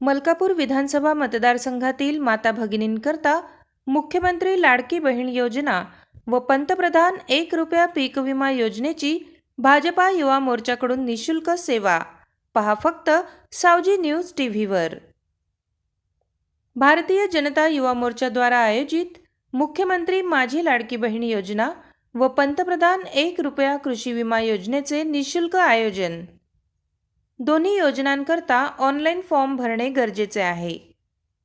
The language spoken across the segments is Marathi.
मलकापूर विधानसभा मतदारसंघातील माता भगिनींकरता मुख्यमंत्री लाडकी बहीण योजना व पंतप्रधान एक रुपया पीक विमा योजनेची भाजपा युवा मोर्चाकडून निशुल्क सेवा. पहा फक्त सावजी न्यूज टी व्हीवर भारतीय जनता युवा मोर्चाद्वारा आयोजित मुख्यमंत्री माझी लाडकी बहीण योजना व पंतप्रधान एक रुपया कृषी विमा योजनेचे निशुल्क आयोजन दोन्ही योजनांकरता ऑनलाईन फॉर्म भरणे गरजेचे आहे.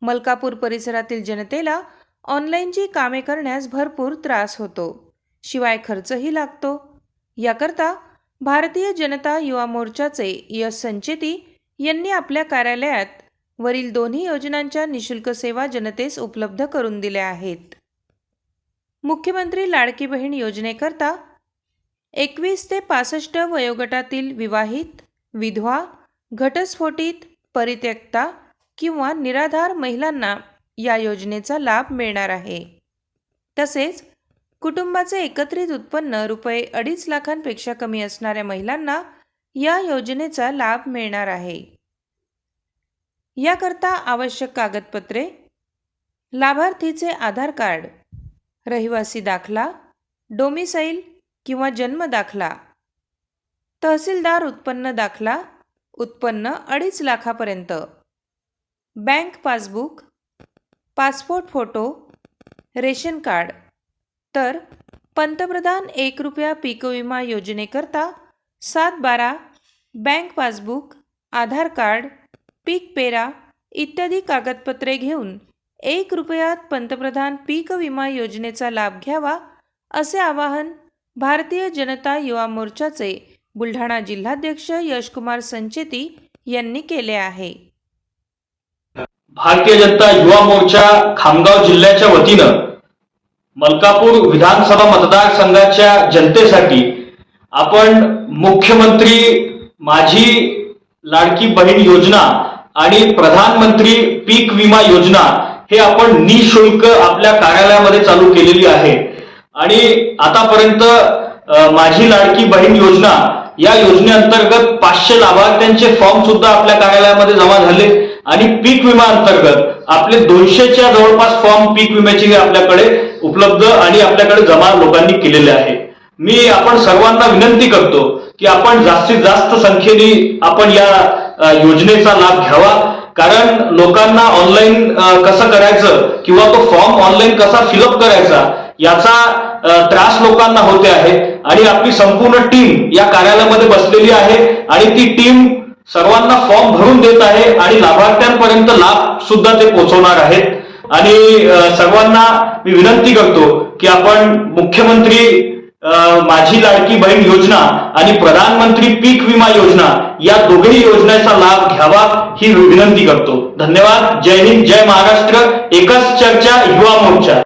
मलकापूर परिसरातील जनतेला ऑनलाईनची कामे करण्यास भरपूर त्रास होतो. शिवाय खर्चही लागतो. याकरता भारतीय जनता युवा मोर्चाचे यश संचेती यांनी आपल्या कार्यालयात वरील दोन्ही योजनांच्या निशुल्क सेवा जनतेस उपलब्ध करून दिल्या आहेत. मुख्यमंत्री लाडकी बहीण योजनेकरता एकवीस ते पासष्ट वयोगटातील विवाहित विधवा घटस्फोटित परित्यक्ता किंवा निराधार महिलांना या योजनेचा लाभ मिळणार आहे. तसेच कुटुंबाचे एकत्रित उत्पन्न रुपये अडीच लाखांपेक्षा कमी असणाऱ्या महिलांना या योजनेचा लाभ मिळणार आहे. याकरता आवश्यक कागदपत्रे लाभार्थीचे आधार कार्ड रहिवासी दाखला डोमिसाईल किंवा जन्म दाखला तहसीलदार उत्पन्न दाखला उत्पन्न अडीच लाखापर्यंत. Bank passbook passport photo ration card. तर पंतप्रधान एक रुपया पीक विमा योजनेकरता सात बारा बँक पासबुक आधार कार्ड पीक पेरा इत्यादी कागदपत्रे घेऊन एक रुपयात पंतप्रधान पीक विमा योजनेचा लाभ घ्यावा असे आवाहन भारतीय जनता युवा मोर्चाचे बुलढाणा जिल्हाध्यक्ष यशकुमार संचेती यांनी केले आहे. भारतीय जनता युवा मोर्चा खामगाव जिल्ह्याच्या वतीनं मलकापूर विधानसभा मतदारसंघाच्या जनतेसाठी आपण मुख्यमंत्री माझी लाडकी बहीण योजना आणि प्रधानमंत्री पीक विमा योजना हे आपण निशुल्क आपल्या कार्यालयामध्ये चालू केलेली आहे. आणि आतापर्यंत माझी लाडकी बहीण योजना या योजनेअंतर्गत पाचशे लाभार्थ्यांचे फॉर्म सुद्धा आपल्या कार्यालयामध्ये जमा झाले आणि पीक विमा अंतर्गत आपले दोनशेच्या जवळपास फॉर्म पीक विम्याचे हे आपल्याकडे उपलब्ध आणि आपल्याकडे जमा लोकांनी केलेले आहे. मी आपण सर्वांना विनंती करतो की आपण जास्तीत जास्त संख्येने आपण या योजनेचा लाभ घ्यावा. कारण लोकांना ऑनलाईन कसं करायचं किंवा तो फॉर्म ऑनलाईन कसा फिलअप करायचा याचा त्रास लोकांना होते आहे. आणि आपली संपूर्ण टीम या कार्यालयामध्ये बसलेली आहे आणि ती टीम सर्वांना फॉर्म भरून देत आहे आणि लाभार्थ्यांपर्यंत लाभ सुद्धा ते पोहोचवणार आहेत. आणि सर्वांना मी विनंती करतो की आपण मुख्यमंत्री माझी लाडकी बहीण योजना आणि प्रधानमंत्री पीक विमा योजना या दोघेही योजनेचा लाभ घ्यावा ही विनंती करतो. धन्यवाद. जय हिंद जय महाराष्ट्र. एकच चर्चा युवा मोर्चा.